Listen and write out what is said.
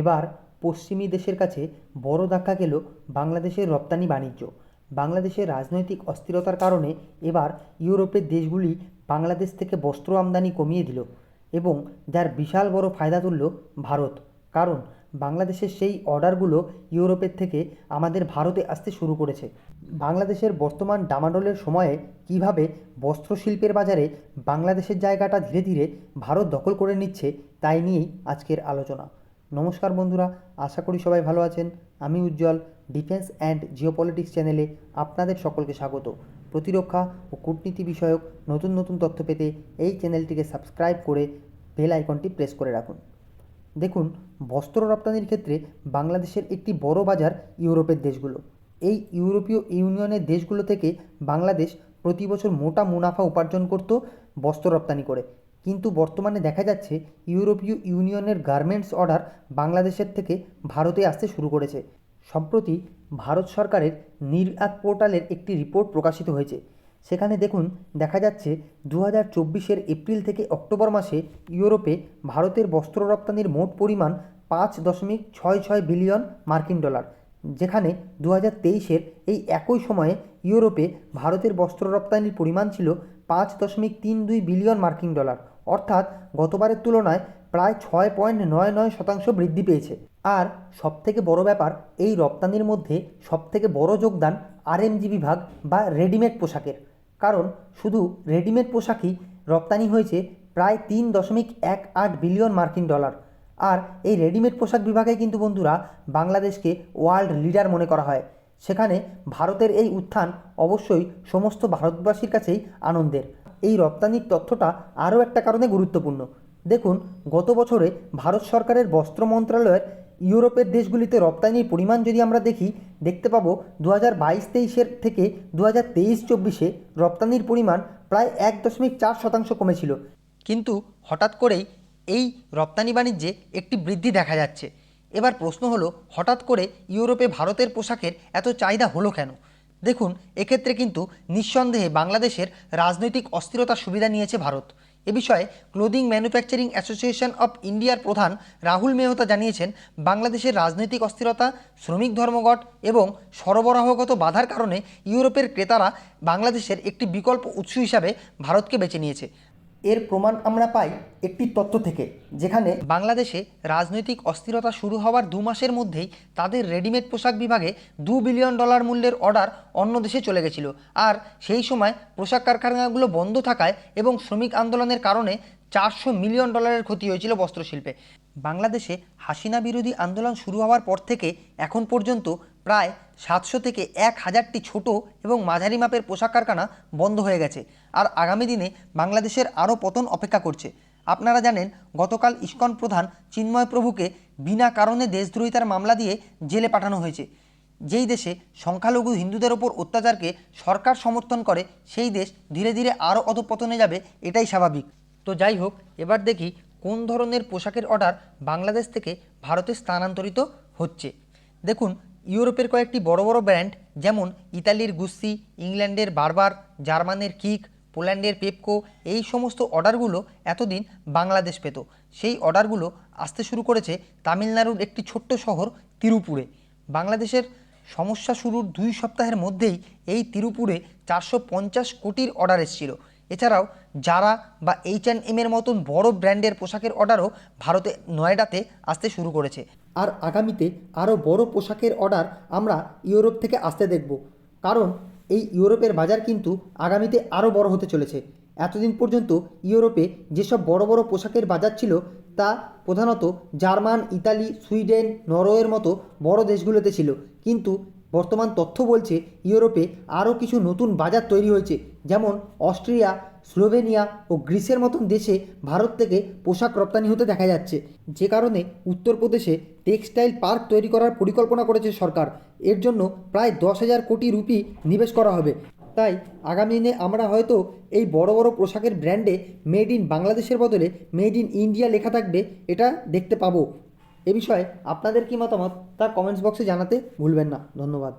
এবার পশ্চিমী দেশের কাছে বড় ধাক্কা গেল বাংলাদেশের রপ্তানি বাণিজ্য। বাংলাদেশের রাজনৈতিক অস্থিরতার কারণে এবার ইউরোপের দেশগুলি বাংলাদেশ থেকে বস্ত্র আমদানি কমিয়ে দিল এবং যার বিশাল বড় ফায়দা তুলল ভারত। কারণ বাংলাদেশের সেই অর্ডারগুলো ইউরোপের থেকে আমাদের ভারতে আসতে শুরু করেছে। বাংলাদেশের বর্তমান ডামাডোলের সময়ে কীভাবে বস্ত্রশিল্পের বাজারে বাংলাদেশের জায়গাটা ধীরে ধীরে ভারত দখল করে নিচ্ছে, তাই নিয়েই আজকের আলোচনা। নমস্কার বন্ধুরা, আশা করি সবাই ভালো আছেন। আমি উজ্জ্বল ডিফেন্স অ্যান্ড জিওপলিটিক্স চ্যানেলে আপনাদের সকলকে স্বাগত। প্রতিরক্ষা ও কূটনীতি বিষয়ক নতুন নতুন তথ্য পেতে এই চ্যানেলটিকে সাবস্ক্রাইব করে বেল আইকনটি প্রেস করে রাখুন। দেখুন, বস্ত্র রপ্তানির ক্ষেত্রে বাংলাদেশের একটি বড় বাজার ইউরোপের দেশগুলো। এই ইউরোপীয় ইউনিয়নের দেশগুলো থেকে বাংলাদেশ প্রতি বছর মোটা মুনাফা উপার্জন করত বস্ত্র রপ্তানি করে। কিন্তু বর্তমানে দেখা যাচ্ছে ইউরোপীয় ইউনিয়নের গার্মেন্টস অর্ডার বাংলাদেশের থেকে ভারতে আসতে শুরু করেছে। সম্প্রতি ভারত সরকারের নির্য়াত পোর্টালের একটি রিপোর্ট প্রকাশিত হয়েছে। সেখানে দেখুন, দেখা যাচ্ছে দু হাজার চব্বিশের এপ্রিল থেকে অক্টোবর মাসে ইউরোপে ভারতের বস্ত্র রপ্তানির মোট পরিমাণ পাঁচ দশমিক ছয় ছয় বিলিয়ন মার্কিন ডলার, যেখানে দু হাজার তেইশের এই একই সময়ে ইউরোপে ভারতের বস্ত্র রপ্তানির পরিমাণ ছিল পাঁচ দশমিক তিন দুই বিলিয়ন মার্কিন ডলার। অর্থাৎ গতবারের তুলনায় প্রায় ছয় পয়েন্ট নয় নয় শতাংশ বৃদ্ধি পেয়েছে। আর সবথেকে বড় ব্যাপার, এই রপ্তানির মধ্যে সবথেকে বড় যোগদান আরএমজি বিভাগ বা রেডিমেড পোশাকের। কারণ শুধু রেডিমেড পোশাকই রপ্তানি হয়েছে প্রায় তিন দশমিক এক আট বিলিয়ন মার্কিন ডলার। আর এই রেডিমেড পোশাক বিভাগে কিন্তু বন্ধুরা বাংলাদেশকে ওয়ার্ল্ড লিডার মনে করা হয়। সেখানে ভারতের এই উত্থান অবশ্যই সমস্ত ভারতবাসীর কাছেই আনন্দের। এই রপ্তানির তথ্যটা আরও একটা কারণে গুরুত্বপূর্ণ। দেখুন, গত বছরে ভারত সরকারের বস্ত্র মন্ত্রণালয়ের ইউরোপের দেশগুলিতে রপ্তানির পরিমাণ যদি আমরা দেখি, দেখতে পাবো দু হাজার বাইশ তেইশের থেকে দু হাজার তেইশ চব্বিশে রপ্তানির পরিমাণ প্রায় এক দশমিক চার শতাংশ কমেছিল। কিন্তু হঠাৎ করেই এই রপ্তানি বাণিজ্যে একটি বৃদ্ধি দেখা যাচ্ছে। এবার প্রশ্ন হলো, হঠাৎ করে ইউরোপে ভারতের পোশাকের এত চাহিদা হলো কেন? দেখুন, এক্ষেত্রে কিন্তু নিঃসন্দেহে বাংলাদেশের রাজনৈতিক অস্থিরতার সুবিধা নিয়েছে ভারত। এ বিষয়ে ক্লোদিং ম্যানুফ্যাকচারিং অ্যাসোসিয়েশন অব ইন্ডিয়ার প্রধান রাহুল মেহতা জানিয়েছেন, বাংলাদেশের রাজনৈতিক অস্থিরতা, শ্রমিক ধর্মঘট এবং সরবরাহগত বাধার কারণে ইউরোপের ক্রেতারা বাংলাদেশের একটি বিকল্প উৎস হিসাবে ভারতকে বেছে নিয়েছে। এর প্রমাণ আমরা পাই একটি তথ্য থেকে, যেখানে বাংলাদেশে রাজনৈতিক অস্থিরতা শুরু হওয়ার দু মাসের মধ্যেই তাদের রেডিমেড পোশাক বিভাগে দু বিলিয়ন ডলার মূল্যের অর্ডার অন্য দেশে চলে গেছিল। আর সেই সময় পোশাক কারখানাগুলো বন্ধ থাকায় এবং শ্রমিক আন্দোলনের কারণে চারশো মিলিয়ন ডলারের ক্ষতি হয়েছিল বস্ত্রশিল্পে। বাংলাদেশে হাসিনা বিরোধী আন্দোলন শুরু হওয়ার পর থেকে এখন পর্যন্ত প্রায় সাতশো থেকে এক হাজারটি ছোট এবং মাঝারি মাপের পোশাক কারখানা বন্ধ হয়ে গেছে। আর আগামী দিনে বাংলাদেশের আরও পতন অপেক্ষা করছে। আপনারা জানেন, গতকাল ইস্কন প্রধান চিন্ময় প্রভুকে বিনা কারণে দেশদ্রোহিতার মামলা দিয়ে জেলে পাঠানো হয়েছে। যেই দেশে সংখ্যালঘু হিন্দুদের ওপর অত্যাচারকে সরকার সমর্থন করে, সেই দেশ ধীরে ধীরে আরও অধপতনে যাবে, এটাই স্বাভাবিক। তো যাই হোক, এবার দেখি কোন ধরনের পোশাকের অর্ডার বাংলাদেশ থেকে ভারতে স্থানান্তরিত হচ্ছে। দেখুন ইউরোপের কয়েকটি বড় বড় ব্র্যান্ড, যেমন ইতালির গুস্সি, ইংল্যান্ডের বারবার, জার্মানের কিক, পোল্যান্ডের পেপকো, এই সমস্ত অর্ডারগুলো এতদিন বাংলাদেশ পেত। সেই অর্ডারগুলো আসতে শুরু করেছে তামিলনাড়ুর একটি ছোট্ট শহর তিরুপুরে। বাংলাদেশের সমস্যা শুরুর দুই সপ্তাহের মধ্যেই এই তিরুপুরে চারশো পঞ্চাশ কোটির অর্ডার এসেছিল। এছাড়াও যারা বা এইচ অ্যান্ড এমের মতন বড় ব্র্যান্ডের পোশাকের অর্ডারও ভারতে নয়ডাতে আসতে শুরু করেছে। আর আগামীতে আরও বড় পোশাকের অর্ডার আমরা ইউরোপ থেকে আসতে দেখব। কারণ এই ইউরোপের বাজার কিন্তু আগামীতে আরও বড় হতে চলেছে। এতদিন পর্যন্ত ইউরোপে যেসব বড় বড় পোশাকের বাজার ছিল তা প্রধানত জার্মান, ইতালি, সুইডেন, নরওয়ের মতো বড় দেশগুলোতে ছিল। কিন্তু বর্তমান তথ্য বলছে ইউরোপে আরও কিছু নতুন বাজার তৈরি হয়েছে, যেমন অস্ট্রিয়া, স্লোভেনিয়া ও গ্রিসের মতন দেশে ভারত থেকে পোশাক রপ্তানি হতে দেখা যাচ্ছে। যে কারণে উত্তরপ্রদেশে টেক্সটাইল পার্ক তৈরি করার পরিকল্পনা করেছে সরকার। এর জন্য প্রায় দশ হাজার কোটি রুপি নিবেশ করা হবে। তাই আগামী দিনে আমরা হয়তো এই বড় বড় পোশাকের ব্র্যান্ডে মেড ইন বাংলাদেশের বদলে মেড ইন ইন্ডিয়া লেখা থাকবে, এটা দেখতে পাবো। এ বিষয়ে আপনাদের কী মতামত তা কমেন্টস বক্সে জানাতে ভুলবেন না। ধন্যবাদ।